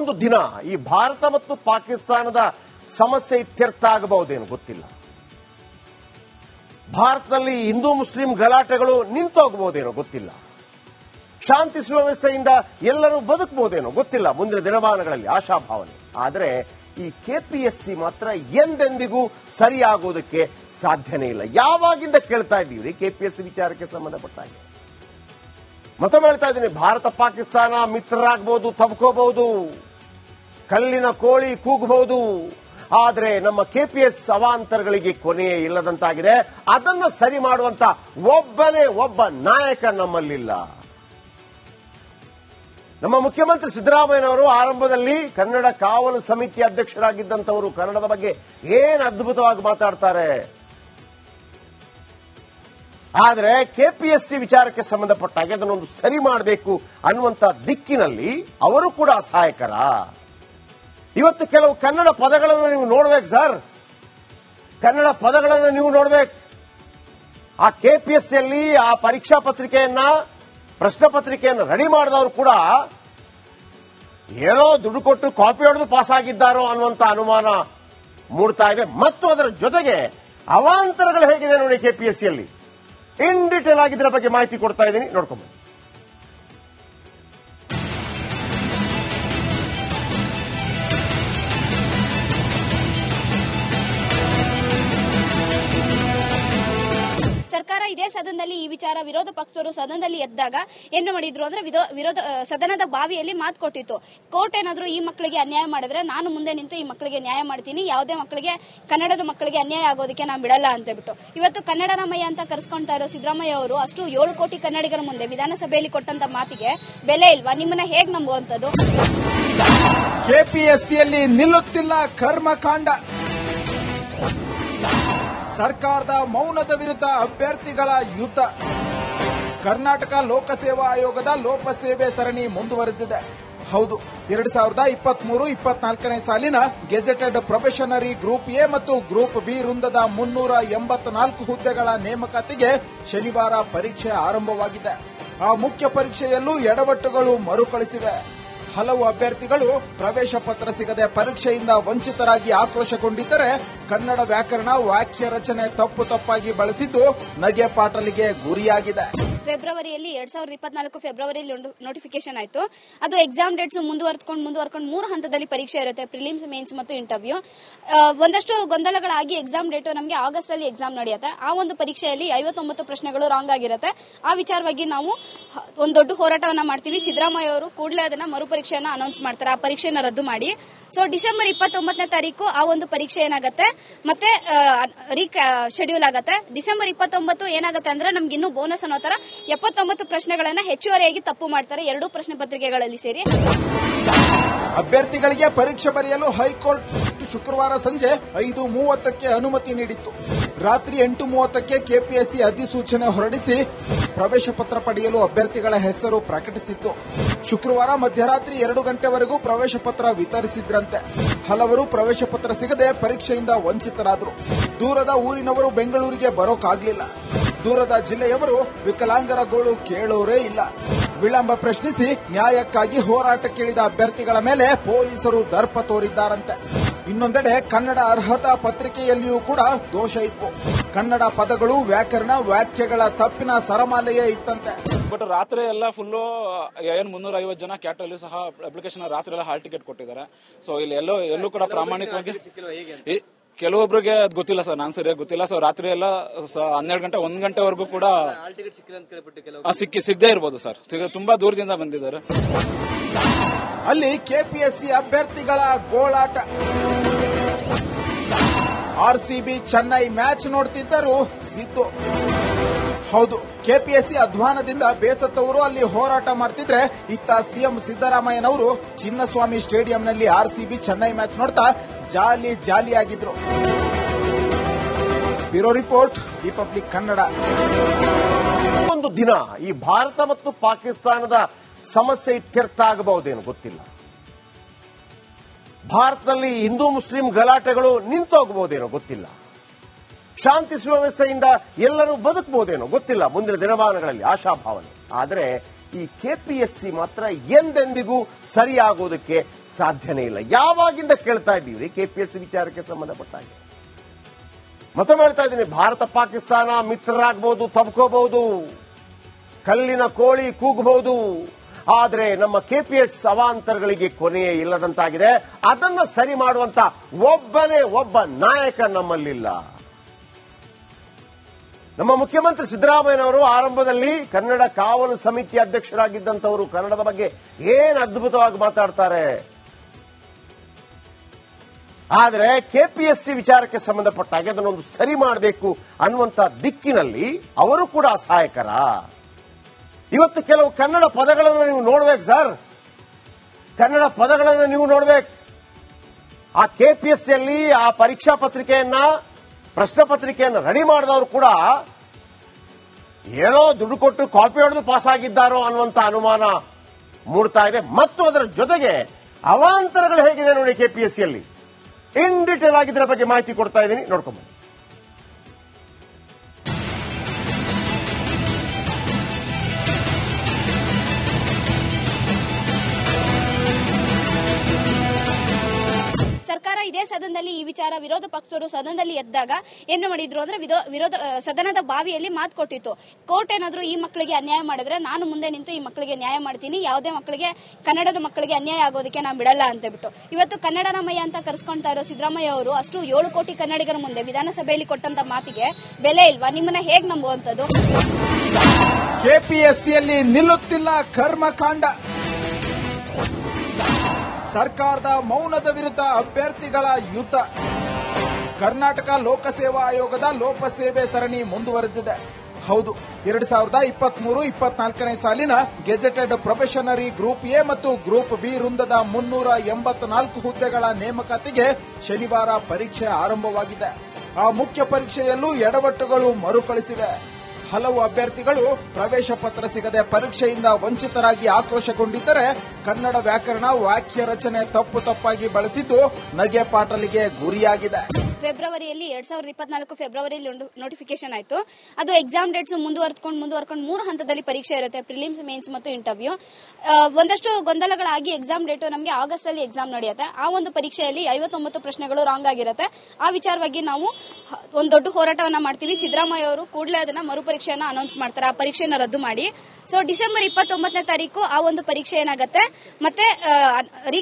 ಮುಂದೊಂದು ದಿನ ಈ ಭಾರತ ಮತ್ತು ಪಾಕಿಸ್ತಾನದ ಸಮಸ್ಯೆ ಇತ್ಯರ್ಥ ಆಗಬಹುದೇನು ಗೊತ್ತಿಲ್ಲ. ಭಾರತದಲ್ಲಿ ಹಿಂದೂ ಮುಸ್ಲಿಂ ಗಲಾಟೆಗಳು ನಿಂತೋಗಬಹುದೇನೋ ಗೊತ್ತಿಲ್ಲ. ಶಾಂತಿ ಸುವ್ಯವಸ್ಥೆಯಿಂದ ಎಲ್ಲರೂ ಬದುಕಬಹುದೇನೋ ಗೊತ್ತಿಲ್ಲ ಮುಂದಿನ ದಿನಮಾನಗಳಲ್ಲಿ ಆಶಾಭಾವನೆ. ಆದರೆ ಈ ಕೆಪಿಎಸ್ಸಿ ಮಾತ್ರ ಎಂದೆಂದಿಗೂ ಸರಿಯಾಗೋದಕ್ಕೆ ಸಾಧ್ಯನೇ ಇಲ್ಲ. ಯಾವಾಗಿಂದ ಕೇಳ್ತಾ ಇದ್ದೀವಿ ಕೆಪಿಎಸ್ಸಿ ವಿಚಾರಕ್ಕೆ ಸಂಬಂಧಪಟ್ಟ ಹಾಗೆ? ಮತ್ತೊಮ್ಮೆ ಹೇಳ್ತಾ ಇದ್ದೀನಿ, ಭಾರತ ಪಾಕಿಸ್ತಾನ ಮಿತ್ರರಾಗಬಹುದು ತಬ್ಕೋಬಹುದು ಕಲ್ಲಿನ ಕೋಳಿ ಕೂಗಬಹುದು. ಆದರೆ ನಮ್ಮ ಕೆಪಿಎಸ್ ಅವಾಂತರಗಳಿಗೆ ಕೊನೆಯೇ ಇಲ್ಲದಂತಾಗಿದೆ. ಅದನ್ನು ಸರಿ ಮಾಡುವಂತ ಒಬ್ಬನೇ ಒಬ್ಬ ನಾಯಕ ನಮ್ಮಲ್ಲಿಲ್ಲ. ನಮ್ಮ ಮುಖ್ಯಮಂತ್ರಿ ಸಿದ್ದರಾಮಯ್ಯನವರು ಆರಂಭದಲ್ಲಿ ಕನ್ನಡ ಕಾವಲು ಸಮಿತಿ ಅಧ್ಯಕ್ಷರಾಗಿದ್ದಂಥವರು ಕನ್ನಡದ ಬಗ್ಗೆ ಏನು ಅದ್ಭುತವಾಗಿ ಮಾತಾಡ್ತಾರೆ. ಆದರೆ ಕೆಪಿಎಸ್ಸಿ ವಿಚಾರಕ್ಕೆ ಸಂಬಂಧಪಟ್ಟಾಗೆ ಅದನ್ನೊಂದು ಸರಿ ಮಾಡಬೇಕು ಅನ್ನುವಂತ ದಿಕ್ಕಿನಲ್ಲಿ ಅವರು ಕೂಡ ಅಸಹಾಯಕರ ಇವತ್ತು ಕೆಲವು ಕನ್ನಡ ಪದಗಳನ್ನು ನೀವು ನೋಡ್ಬೇಕು, ಸರ್. ಕನ್ನಡ ಪದಗಳನ್ನು ನೀವು ನೋಡ್ಬೇಕು. ಆ ಕೆಪಿಎಸ್ಸಿಯಲ್ಲಿ ಆ ಪರೀಕ್ಷಾ ಪತ್ರಿಕೆಯನ್ನ, ಪ್ರಶ್ನೆ ಪತ್ರಿಕೆಯನ್ನು ರೆಡಿ ಮಾಡಿದವರು ಕೂಡ ಏನೋ ದುಡ್ಡು ಕೊಟ್ಟು ಕಾಪಿ ಹೊಡೆದು ಪಾಸ್ ಆಗಿದ್ದಾರೋ ಅನ್ನುವಂತ ಅನುಮಾನ ಮೂಡ್ತಾ ಇದೆ. ಮತ್ತು ಅದರ ಜೊತೆಗೆ ಅವಾಂತರಗಳು ಹೇಗಿದೆ ನೋಡಿ ಕೆಪಿಎಸ್ಸಿಯಲ್ಲಿ. ಇನ್ ಡೀಟೇಲ್ ಆಗಿದ್ರ ಬಗ್ಗೆ ಮಾಹಿತಿ ಕೊಡ್ತಾ ಇದ್ದೀನಿ. ನೋಡ್ಕೊಂಬ ಸದನದಲ್ಲಿ ಈ ವಿಚಾರ ವಿರೋಧ ಪಕ್ಷದವರು ಸದನದಲ್ಲಿ ಎದ್ದಾಗ ಏನು ಮಾಡಿದ್ರು ಅಂದ್ರೆ ವಿರೋಧ ಸದನದ ಬಾವಿಯಲ್ಲಿ ಮಾತು ಕೊಟ್ಟಿತ್ತು. ಕೋರ್ಟ್ ಏನಾದ್ರು ಈ ಮಕ್ಕಳಿಗೆ ಅನ್ಯಾಯ ಮಾಡಿದ್ರೆ ನಾನು ಮುಂದೆ ನಿಂತು ಈ ಮಕ್ಕಳಿಗೆ ನ್ಯಾಯ ಮಾಡ್ತೀನಿ, ಯಾವುದೇ ಮಕ್ಕಳಿಗೆ, ಕನ್ನಡದ ಮಕ್ಕಳಿಗೆ ಅನ್ಯಾಯ ಆಗೋದಕ್ಕೆ ನಾನು ಬಿಡಲ್ಲ ಅಂತ ಬಿಟ್ಟು ಇವತ್ತು ಕನ್ನಡರಾಮಯ್ಯ ಅಂತ ಕರೆಸ್ಕೊಂತಾ ಇರೋ ಸಿದ್ದರಾಮಯ್ಯ ಅವರು ಅಷ್ಟು ಏಳು ಕೋಟಿ ಕನ್ನಡಿಗರ ಮುಂದೆ ವಿಧಾನಸಭೆಯಲ್ಲಿ ಕೊಟ್ಟಂತ ಮಾತಿಗೆ ಬೆಲೆ ಇಲ್ವಾ? ನಿಮ್ಮನ್ನ ಹೇಗ್ ನಂಬುವಂತದ್ದು ಕೆಪಿಎಸ್ಸಿಯಲ್ಲಿ ನಿಲ್ಲುತ್ತಿಲ್ಲ ಕರ್ಮಕಾಂಡ. ಸರ್ಕಾರದ ಮೌನದ ವಿರುದ್ಧ ಅಭ್ಯರ್ಥಿಗಳ ಯುದ್ಧ. ಕರ್ನಾಟಕ ಲೋಕಸೇವಾ ಆಯೋಗದ ಲೋಕಸೇವೆ ಸರಣಿ ಮುಂದುವರೆದಿದೆ. ಹೌದು, ಎರಡು ಸಾವಿರದ ಇಪ್ಪತ್ಮೂರು, ಇಪ್ಪತ್ನಾಲ್ಕನೇ ಸಾಲಿನ ಗೆಜೆಟೆಡ್ ಪ್ರೊಫೆಷನರಿ ಗ್ರೂಪ್ ಎ ಮತ್ತು ಗ್ರೂಪ್ ಬಿ ವೃಂದದ ಮುನ್ನೂರ ಎಂಬತ್ನಾಲ್ಕು ಹುದ್ದೆಗಳ ನೇಮಕಾತಿಗೆ ಶನಿವಾರ ಪರೀಕ್ಷೆ ಆರಂಭವಾಗಿದೆ. ಆ ಮುಖ್ಯ ಪರೀಕ್ಷೆಯಲ್ಲೂ ಎಡವಟ್ಟುಗಳು ಮರುಕಳಿಸಿವೆ. ಹಲವು ಅಭ್ಯರ್ಥಿಗಳು ಪ್ರವೇಶ ಪತ್ರ ಸಿಗದೆ ಪರೀಕ್ಷೆಯಿಂದ ವಂಚಿತರಾಗಿ ಆಕ್ರೋಶಗೊಂಡಿದ್ದರೆ ಕನ್ನಡ ವ್ಯಾಕರಣ ವಾಕ್ಯ ರಚನೆ ತಪ್ಪು ತಪ್ಪಾಗಿ ಬಳಸಿದ್ದು ನಗೆ ಪಾಟಲಿಗೆ ಗುರಿಯಾಗಿದೆ. ಫೆಬ್ರವರಿಯಲ್ಲಿ, ಎರಡ್ ಸಾವಿರದ ಇಪ್ಪತ್ನಾಲ್ಕು ಫೆಬ್ರವರಿಯಲ್ಲಿ ನೋಟಿಫಿಕೇಶನ್ ಆಯ್ತು. ಅದು ಎಕ್ಸಾಮ್ ಡೇಟ್ಸ್ ಮುಂದುವರ್ಕೊಂಡು ಮುಂದುವರ್ಕೊಂಡು ಮೂರು ಹಂತದಲ್ಲಿ ಪರೀಕ್ಷೆ ಇರುತ್ತೆ ಪ್ರಿಲಿಮ್ಸ್ ಮೇನ್ಸ್ ಮತ್ತು ಇಂಟರ್ವ್ಯೂ ಒಂದಷ್ಟು ಗೊಂದಲಗಳಾಗಿ ಎಕ್ಸಾಮ್ ಡೇಟ್ ನಮಗೆ ಆಗಸ್ಟ್ ಅಲ್ಲಿ ಎಕ್ಸಾಮ್ ನಡೆಯುತ್ತೆ. ಆ ಒಂದು ಪರೀಕ್ಷೆಯಲ್ಲಿ ಐವತ್ತೊಂಬತ್ತು ಪ್ರಶ್ನೆಗಳು ರಾಂಗ್ ಆಗಿರುತ್ತೆ. ಆ ವಿಚಾರವಾಗಿ ನಾವು ಒಂದು ದೊಡ್ಡ ಹೋರಾಟವನ್ನ ಮಾಡ್ತೀವಿ. ಸಿದ್ದರಾಮಯ್ಯ ಅವರು ಕೂಡಲೇ ಅದನ್ನ ಮರುಪರೀಕ್ಷೆಯನ್ನ ಅನೌನ್ಸ್ ಮಾಡ್ತಾರೆ. ಆ ಪರೀಕ್ಷೆನ ರದ್ದು ಮಾಡಿ. ಸೊ ಡಿಸೆಂಬರ್ ಇಪ್ಪತ್ತೊಂಬತ್ತನೇ ತಾರೀಕು ಆ ಒಂದು ಪರೀಕ್ಷೆ ಏನಾಗುತ್ತೆ? ಮತ್ತೆ ರೀ ಶೆಡ್ಯೂಲ್ ಆಗುತ್ತೆ. ಡಿಸೆಂಬರ್ ಇಪ್ಪತ್ತೊಂಬತ್ತು ಏನಾಗುತ್ತೆ ಅಂದ್ರೆ ನಮ್ಗೆ ಇನ್ನೂ ಬೋನಸ್ ಅನ್ನೋ ತರ ಎಪ್ಪತ್ತೊಂಬತ್ತು ಪ್ರಶ್ನೆಗಳನ್ನ ಹೆಚ್ಚುವರಿಯಾಗಿ ತಪ್ಪು ಮಾಡ್ತಾರೆ. ಎರಡೂ ಪ್ರಶ್ನೆ ಪತ್ರಿಕೆಗಳಲ್ಲಿ ಸೇರಿ. ಅಭ್ಯರ್ಥಿಗಳಿಗೆ ಪರೀಕ್ಷೆ ಬರೆಯಲು ಹೈಕೋರ್ಟ್ ಶುಕ್ರವಾರ ಸಂಜೆ ಐದು ಮೂವತ್ತಕ್ಕೆ ಅನುಮತಿ ನೀಡಿತ್ತು. ರಾತ್ರಿ ಎಂಟು ಮೂವತ್ತಕ್ಕೆ ಕೆಪಿಎಸ್ಸಿ ಅಧಿಸೂಚನೆ ಹೊರಡಿಸಿ ಪ್ರವೇಶ ಪತ್ರ ಪಡೆಯಲು ಅಭ್ಯರ್ಥಿಗಳ ಹೆಸರು ಪ್ರಕಟಿಸಿತ್ತು. ಶುಕ್ರವಾರ ಮಧ್ಯರಾತ್ರಿ ಎರಡು ಗಂಟೆವರೆಗೂ ಪ್ರವೇಶ ಪತ್ರ ವಿತರಿಸಿದ್ರಂತೆ. ಹಲವರು ಪ್ರವೇಶ ಪತ್ರ ಸಿಗದೆ ಪರೀಕ್ಷೆಯಿಂದ ವಂಚಿತರಾದರು. ದೂರದ ಊರಿನವರು ಬೆಂಗಳೂರಿಗೆ ಬರೋಕಾಗ್ಲಿಲ್ಲ. ದೂರದ ಜಿಲ್ಲೆಯವರು ವಿಕಲಾಂಗರ ಗೋಳು ಕೇಳೋರೇ ಇಲ್ಲ. ವಿಳಂಬ ಪ್ರಶ್ನಿಸಿ ನ್ಯಾಯಕ್ಕಾಗಿ ಹೋರಾಟಕ್ಕಿಳಿದ ಅಭ್ಯರ್ಥಿಗಳ ಮೇಲೆ ಪೊಲೀಸರು ದರ್ಪ ತೋರಿದ್ದಾರಂತೆ. ಇನ್ನೊಂದೆಡೆ ಕನ್ನಡ ಅರ್ಹತಾ ಪತ್ರಿಕೆಯಲ್ಲಿಯೂ ಕೂಡ ದೋಷ ಇತ್ತು. ಕನ್ನಡ ಪದಗಳು ವ್ಯಾಕರಣ ವ್ಯಾಖ್ಯೆಗಳ ತಪ್ಪಿನ ಸರಮಾಲೆಯೇ ಇತ್ತಂತೆ. ಬಟ್ ರಾತ್ರಿ ಎಲ್ಲ ಫುಲ್ಲು ಏನ್ ಮುನ್ನೂರ ಐವತ್ತು ಜನ ಕ್ಯಾಟಲ್ಲಿ ಸಹ ಅಪ್ಲಿಕೇಶನ್ ರಾತ್ರಿ ಎಲ್ಲ ಹಾಲ್ ಟಿಕೆಟ್ ಕೊಟ್ಟಿದ್ದಾರೆ. ಸೊ ಇಲ್ಲಿ ಎಲ್ಲೋ ಎಲ್ಲೂ ಕೂಡ ಪ್ರಾಮಾಣಿಕವಾಗಿ ಕೆಲವೊಬ್ರಿಗೆ ಅದ್ ಗೊತ್ತಿಲ್ಲ ಸರ್ ನಾನು ಸರಿಯಾಗಿ ಗೊತ್ತಿಲ್ಲ. ಸರ್ ರಾತ್ರಿ ಎಲ್ಲ ಸ- ಹನ್ನೆರಡು ಗಂಟೆ ಒಂದ್ ಗಂಟೆವರೆಗೂ ಕೂಡ ಆ, ಸಿಕ್ಕಿ ಸಿಗದೇ ಇರ್ಬೋದು ಸರ್. ಸಿಗ- ತುಂಬಾ ದೂರದಿಂದ ಬಂದಿದ್ದಾರೆ. ಅಲ್ಲಿ ಕೆಪಿಎಸ್ಸಿ ಅಭ್ಯರ್ಥಿಗಳ ಗೋಳಾಟ. ಆರ್ಸಿಬಿ ಚೆನ್ನೈ ಮ್ಯಾಚ್ ನೋಡ್ತಿದ್ದರು ಸಿದ್ದು ಹೌದು. ಕೆಪಿಎಸ್ಸಿ ಅಧ್ವಾನದಿಂದ ಬೇಸತ್ತವರು ಅಲ್ಲಿ ಹೋರಾಟ ಮಾಡ್ತಿದ್ರೆ ಇತ್ತ ಸಿಎಂ ಸಿದ್ದರಾಮಯ್ಯನವರು ಚಿನ್ನಸ್ವಾಮಿ ಸ್ಟೇಡಿಯಂನಲ್ಲಿ ಆರ್ಸಿಬಿ ಚೆನ್ನೈ ಮ್ಯಾಚ್ ನೋಡ್ತಾ jolly ಜಾಲಿಯಾಗಿದ್ರು. Bureau report, Republic Kannada. ಒಂದು ದಿನ ಈ ಭಾರತ ಮತ್ತು ಪಾಕಿಸ್ತಾನದ ಸಮಸ್ಯೆ ಇತ್ಯರ್ಥ ಆಗಬಹುದೇನು ಗೊತ್ತಿಲ್ಲ. ಭಾರತದಲ್ಲಿ ಹಿಂದೂ ಮುಸ್ಲಿಂ ಗಲಾಟೆಗಳು ನಿಂತೋಗಬಹುದೇನೋ ಗೊತ್ತಿಲ್ಲ. ಶಾಂತಿ ಸುವ್ಯವಸ್ಥೆಯಿಂದ ಎಲ್ಲರೂ ಬದುಕಬಹುದೇನೋ ಗೊತ್ತಿಲ್ಲ ಮುಂದಿನ ದಿನಮಾನಗಳಲ್ಲಿ ಆಶಾಭಾವನೆ. ಆದರೆ ಈ ಕೆಪಿಎಸ್ಸಿ ಮಾತ್ರ ಎಂದೆಂದಿಗೂ ಸರಿಯಾಗೋದಕ್ಕೆ ಸಾಧ್ಯನೇ ಇಲ್ಲ. ಯಾವಾಗಿಂದ ಕೇಳ್ತಾ ಇದ್ದೀವಿ ಕೆಪಿಎಸ್ಸಿ ವಿಚಾರಕ್ಕೆ ಸಂಬಂಧಪಟ್ಟ ಹಾಗೆ. ಮತ್ತೊಮ್ಮೆ ಹೇಳ್ತಾ ಇದ್ದೀನಿ. ಭಾರತ, ಪಾಕಿಸ್ತಾನ ಮಿತ್ರರಾಗಬಹುದು ತಬ್ಕೋಬಹುದು ಕಲ್ಲಿನ ಕೋಳಿ ಕೂಗಬಹುದು ಆದರೆ ನಮ್ಮ ಕೆಪಿಎಸ್ ಅವಾಂತರಗಳಿಗೆ ಕೊನೆಯೇ ಇಲ್ಲದಂತಾಗಿದೆ. ಅದನ್ನ ಸರಿ ಮಾಡುವಂತ ಒಬ್ಬನೇ ಒಬ್ಬ ನಾಯಕ ನಮ್ಮಲ್ಲಿಲ್ಲ. ನಮ್ಮ ಮುಖ್ಯಮಂತ್ರಿ ಸಿದ್ದರಾಮಯ್ಯನವರು ಆರಂಭದಲ್ಲಿ ಕನ್ನಡ ಕಾವಲು ಸಮಿತಿ ಅಧ್ಯಕ್ಷರಾಗಿದ್ದಂಥವರು ಕನ್ನಡದ ಬಗ್ಗೆ ಏನ್ ಅದ್ಭುತವಾಗಿ ಮಾತಾಡ್ತಾರೆ? ಆದರೆ ಕೆಪಿಎಸ್ಸಿ ವಿಚಾರಕ್ಕೆ ಸಂಬಂಧಪಟ್ಟ ಹಾಗೆ ಅದನ್ನೊಂದು ಸರಿ ಮಾಡಬೇಕು ಅನ್ನುವಂತ ದಿಕ್ಕಿನಲ್ಲಿ ಅವರು ಕೂಡ ಸಹಾಯಕರ ಇವತ್ತು ಕೆಲವು ಕನ್ನಡ ಪದಗಳನ್ನು ನೀವು ನೋಡ್ಬೇಕು ಸರ್. ಕನ್ನಡ ಪದಗಳನ್ನು ನೀವು ನೋಡ್ಬೇಕು. ಆ ಕೆಪಿಎಸ್ಸಿಯಲ್ಲಿ ಆ ಪರೀಕ್ಷಾ ಪತ್ರಿಕೆಯನ್ನ ಪ್ರಶ್ನೆ ಪತ್ರಿಕೆಯನ್ನು ರೆಡಿ ಮಾಡಿದವರು ಕೂಡ ಏನೋ ದುಡ್ಡು ಕೊಟ್ಟು ಕಾಪಿ ಹೊಡೆದು ಪಾಸ್ ಆಗಿದ್ದಾರೋ ಅನ್ನುವಂತ ಅನುಮಾನ ಮೂಡ್ತಾ ಇದೆ. ಮತ್ತು ಅದರ ಜೊತೆಗೆ ಅವಾಂತರಗಳು ಹೇಗಿದೆ ನೋಡಿ ಕೆಪಿಎಸ್ಸಿಯಲ್ಲಿ ಇನ್ ಡೀಟೇಲ್ ಆಗಿದ್ದರ ಬಗ್ಗೆ ಮಾಹಿತಿ ಕೊಡ್ತಾ ಇದ್ದೀನಿ. ನೋಡ್ಕೊಂಬನ್ನಿ. ಸದನದಲ್ಲಿ ಈ ವಿಚಾರ ವಿರೋಧ ಪಕ್ಷದವರು ಸದನದಲ್ಲಿ ಎದ್ದಾಗ ಏನು ಮಾಡಿದ್ರು ಅಂದ್ರೆ ವಿರೋಧ ಸದನದ ಬಾವಿಯಲ್ಲಿ ಮಾತು ಕೊಟ್ಟಿತ್ತು. ಕೋರ್ಟ್ ಏನಾದ್ರೂ ಈ ಮಕ್ಕಳಿಗೆ ಅನ್ಯಾಯ ಮಾಡಿದ್ರೆ ನಾನು ಮುಂದೆ ನಿಂತು ಈ ಮಕ್ಕಳಿಗೆ ನ್ಯಾಯ ಮಾಡ್ತೀನಿ, ಯಾವುದೇ ಮಕ್ಕಳಿಗೆ, ಕನ್ನಡದ ಮಕ್ಕಳಿಗೆ ಅನ್ಯಾಯ ಆಗೋದಕ್ಕೆ ನಾನು ಬಿಡಲ್ಲ ಅಂತ ಬಿಟ್ಟು ಇವತ್ತು ಕನ್ನಡ ರಾಮಯ್ಯ ಅಂತ ಕರೆಸ್ಕೊಂತಾ ಇರೋ ಸಿದ್ದರಾಮಯ್ಯ ಅವರು ಅಷ್ಟು ಏಳು ಕೋಟಿ ಕನ್ನಡಿಗರ ಮುಂದೆ ವಿಧಾನಸಭೆಯಲ್ಲಿ ಕೊಟ್ಟಂತ ಮಾತಿಗೆ ಬೆಲೆ ಇಲ್ವಾ? ನಿಮ್ಮನ್ನ ಹೇಗ್ ನಂಬುವಂತದ್ದು ಕೆಪಿಎಸ್ಸಿಯಲ್ಲಿ ನಿಲ್ಲುತ್ತಿಲ್ಲ ಕರ್ಮಕಾಂಡ. ಸರ್ಕಾರದ ಮೌನದ ವಿರುದ್ಧ ಅಭ್ಯರ್ಥಿಗಳ ಯುದ್ಧ ಕರ್ನಾಟಕ ಲೋಕಸೇವಾ ಆಯೋಗದ ಲೋಕಸೇವೆ ಸರಣಿ ಮುಂದುವರೆದಿದೆ. ಹೌದು, ಎರಡ್ ಸಾವಿರದ ಇಪ್ಪತ್ಮೂರು, ಇಪ್ಪತ್ನಾಲ್ಕನೇ ಸಾಲಿನ ಗೆಜೆಟೆಡ್ ಪ್ರೊಫೆಷನರಿ ಗ್ರೂಪ್ ಎ ಮತ್ತು ಗ್ರೂಪ್ ಬಿ ವೃಂದದ ಮುನ್ನೂರ ಎಂಬತ್ನಾಲ್ಕು ಹುದ್ದೆಗಳ ನೇಮಕಾತಿಗೆ ಶನಿವಾರ ಪರೀಕ್ಷೆ ಆರಂಭವಾಗಿದೆ. ಆ ಮುಖ್ಯ ಪರೀಕ್ಷೆಯಲ್ಲೂ ಎಡವಟ್ಟುಗಳು ಮರುಕಳಿಸಿವೆ. ಹಲವು ಅಭ್ಯರ್ಥಿಗಳು ಪ್ರವೇಶ ಪತ್ರ ಸಿಗದೆ ಪರೀಕ್ಷೆಯಿಂದ ವಂಚಿತರಾಗಿ ಆಕ್ರೋಶಗೊಂಡಿದ್ದರೆ ಕನ್ನಡ ವ್ಯಾಕರಣ ವಾಕ್ಯ ರಚನೆ ತಪ್ಪು ತಪ್ಪಾಗಿ ಬಳಸಿದ್ದು ನಗೆ ಪಾಟಲಿಗೆ ಗುರಿಯಾಗಿದೆ. ಫೆಬ್ರವರಿಯಲ್ಲಿ, ಎರಡ್ ಸಾವಿರದ ಇಪ್ಪತ್ನಾಲ್ಕು ಫೆಬ್ರವರಿಯಲ್ಲಿ ನೋಟಿಫಿಕೇಶನ್ ಆಯಿತು. ಅದು ಎಕ್ಸಾಮ್ ಡೇಟ್ಸ್ ಮುಂದುವರ್ಕೊಂಡು ಮುಂದುವರ್ಕೊಂಡು ಮೂರು ಹಂತದಲ್ಲಿ ಪರೀಕ್ಷೆ ಇರುತ್ತೆ. ಪ್ರಿಲಿಮ್ಸ್ ಮೇನ್ಸ್ ಮತ್ತು ಇಂಟರ್ವ್ಯೂ ಒಂದಷ್ಟು ಗೊಂದಲಗಳಾಗಿ ಎಕ್ಸಾಮ್ ಡೇಟ್ ನಮಗೆ ಆಗಸ್ಟ್ ಅಲ್ಲಿ ಎಕ್ಸಾಮ್ ನಡೆಯುತ್ತೆ. ಆ ಒಂದು ಪರೀಕ್ಷೆಯಲ್ಲಿ ಐವತ್ತೊಂಬತ್ತು ಪ್ರಶ್ನೆಗಳು ರಾಂಗ್ ಆಗಿರುತ್ತೆ. ಆ ವಿಚಾರವಾಗಿ ನಾವು ಒಂದು ದೊಡ್ಡ ಹೋರಾಟವನ್ನ ಮಾಡ್ತೀವಿ. ಸಿದ್ದರಾಮಯ್ಯ ಅವರು ಕೂಡಲೇ ಅದನ್ನ ಮರುಪರೀಕ್ಷೆಯನ್ನ ಅನೌನ್ಸ್ ಮಾಡ್ತಾರೆ. ಆ ಪರೀಕ್ಷೆಯನ್ನು ರದ್ದು ಮಾಡಿ. ಸೊ ಡಿಸೆಂಬರ್ ಇಪ್ಪತ್ತೊಂಬತ್ತನೇ ತಾರೀಕು ಆ ಒಂದು ಪರೀಕ್ಷೆ ಏನಾಗುತ್ತೆ? ಮತ್ತೆ ರೀ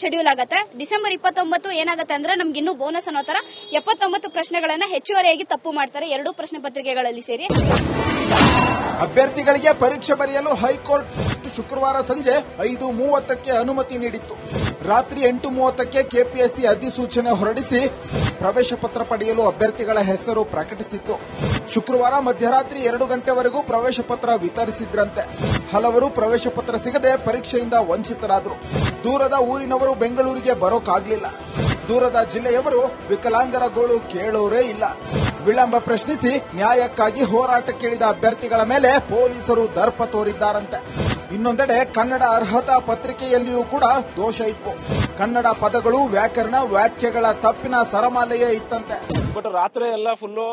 ಶೆಡ್ಯೂಲ್ ಆಗುತ್ತೆ. ಡಿಸೆಂಬರ್ ಇಪ್ಪತ್ತೊಂಬತ್ತು ಏನಾಗುತ್ತೆ ಅಂದ್ರೆ ನಮ್ಗೆ ಇನ್ನೂ ಬೋನಸ್ ಅನ್ನೋ ತರ ಎಪ್ಪತ್ತೊಂಬತ್ತು ಪ್ರಶ್ನೆಗಳನ್ನ ಹೆಚ್ಚುವರಿಯಾಗಿ ತಪ್ಪು ಮಾಡ್ತಾರೆ. ಎರಡೂ ಪ್ರಶ್ನೆ ಪತ್ರಿಕೆಗಳಲ್ಲಿ ಸೇರಿ. ಅಭ್ಯರ್ಥಿಗಳಿಗೆ ಪರೀಕ್ಷೆ ಬರೆಯಲು ಹೈಕೋರ್ಟ್ ಶುಕ್ರವಾರ ಸಂಜೆ ಐದು ಮೂವತ್ತಕ್ಕೆ ಅನುಮತಿ ನೀಡಿತ್ತು. ರಾತ್ರಿ ಎಂಟು ಮೂವತ್ತಕ್ಕೆ ಕೆಪಿಎಸ್ಸಿ ಅಧಿಸೂಚನೆ ಹೊರಡಿಸಿ ಪ್ರವೇಶ ಪತ್ರ ಪಡೆಯಲು ಅಭ್ಯರ್ಥಿಗಳ ಹೆಸರು ಪ್ರಕಟಿಸಿತ್ತು. ಶುಕ್ರವಾರ ಮಧ್ಯರಾತ್ರಿ ಎರಡು ಗಂಟೆವರೆಗೂ ಪ್ರವೇಶ ಪತ್ರ ವಿತರಿಸಿದ್ರಂತೆ. ಹಲವರು ಪ್ರವೇಶ ಪತ್ರ ಸಿಗದೆ ಪರೀಕ್ಷೆಯಿಂದ ವಂಚಿತರಾದರು. ದೂರದ ಊರಿನವರು ಬೆಂಗಳೂರಿಗೆ ಬರೋಕಾಗ್ಲಿಲ್ಲ. ದೂರದ ಜಿಲ್ಲೆಯವರು ವಿಕಲಾಂಗರ ಗೋಳು ಕೇಳೋರೇ ಇಲ್ಲ. ವಿಳಂಬ ಪ್ರಶ್ನಿಸಿ ನ್ಯಾಯಕ್ಕಾಗಿ ಹೋರಾಟ ಕೇಳಿದ ಅಭ್ಯರ್ಥಿಗಳ ಮೇಲೆ ಪೊಲೀಸರು ದರ್ಪ ತೋರಿದ್ದಾರಂತೆ. ಇನ್ನೊಂದೆಡೆ ಕನ್ನಡ ಅರ್ಹತಾ ಪತ್ರಿಕೆಯಲ್ಲಿಯೂ ಕೂಡ ದೋಷ ಇತ್ತು. ಕನ್ನಡ ಪದಗಳು ವ್ಯಾಕರಣ ವಾಕ್ಯಗಳ ತಪ್ಪಿನ ಸರಮಾಲೆಯೇ ಇತ್ತಂತೆ. ಬಟ್ ರಾತ್ರಿ ಎಲ್ಲ ಫುಲ್ಲು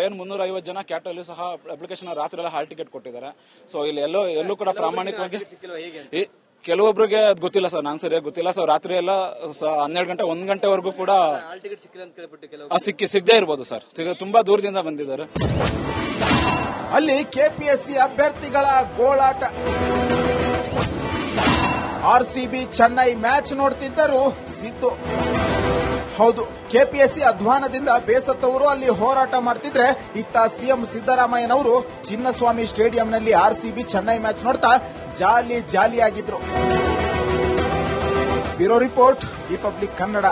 ಏನ್ ಮುನ್ನೂರ ಐವತ್ತು ಜನ ಕ್ಯಾಟಲ್ಲಿ ಸಹ ಅಪ್ಲಿಕೇಶನ್ ರಾತ್ರಿ ಎಲ್ಲ ಹಾಲ್ ಟಿಕೆಟ್ ಕೊಟ್ಟಿದ್ದಾರೆ. ಸೊ ಇಲ್ಲಿ ಎಲ್ಲೋ ಎಲ್ಲೂ ಕೂಡ ಪ್ರಾಮಾಣಿಕವಾಗಿ ಈ ಕೆಲವೊಬ್ರಿಗೆ ಅದ್ ಗೊತ್ತಿಲ್ಲ ಸರ್ ನಂಗೆ ಸರಿಯಾಗಿ ಗೊತ್ತಿಲ್ಲ ಸರ್. ರಾತ್ರಿ ಎಲ್ಲ ಸ- ಹನ್ನೆರಡು ಗಂಟೆ ಒಂದ್ ಗಂಟೆವರೆಗೂ ಕೂಡ ಆ, ಸಿಕ್ಕಿ ಸಿಗದೆ ಇರ್ಬೋದು ಸರ್. ಸಿಗ ತುಂಬಾ ದೂರದಿಂದ ಬಂದಿದ್ದಾರೆ. ಅಲ್ಲಿ ಕೆಪಿಎಸ್ಸಿ ಅಭ್ಯರ್ಥಿಗಳ ಗೋಳಾಟ. ಆರ್ಸಿಬಿ ಚೆನ್ನೈ ಮ್ಯಾಚ್ ನೋಡ್ತಿದ್ದರು ಸಿದ್ದು. ಹೌದು. ಕೆಪಿಎಸ್ಸಿ ಅಧ್ವಾನದಿಂದ ಬೇಸತ್ತವರು ಅಲ್ಲಿ ಹೋರಾಟ ಮಾಡ್ತಿದ್ರೆ ಇತ್ತ ಸಿಎಂ ಸಿದ್ದರಾಮಯ್ಯನವರು ಚಿನ್ನಸ್ವಾಮಿ ಸ್ಟೇಡಿಯಂನಲ್ಲಿ ಆರ್ಸಿಬಿ ಚೆನ್ನೈ ಮ್ಯಾಚ್ ನೋಡ್ತಾ jolly ಜಾಲಿಯಾಗಿದ್ರು. Bureau report, Republic Kannada.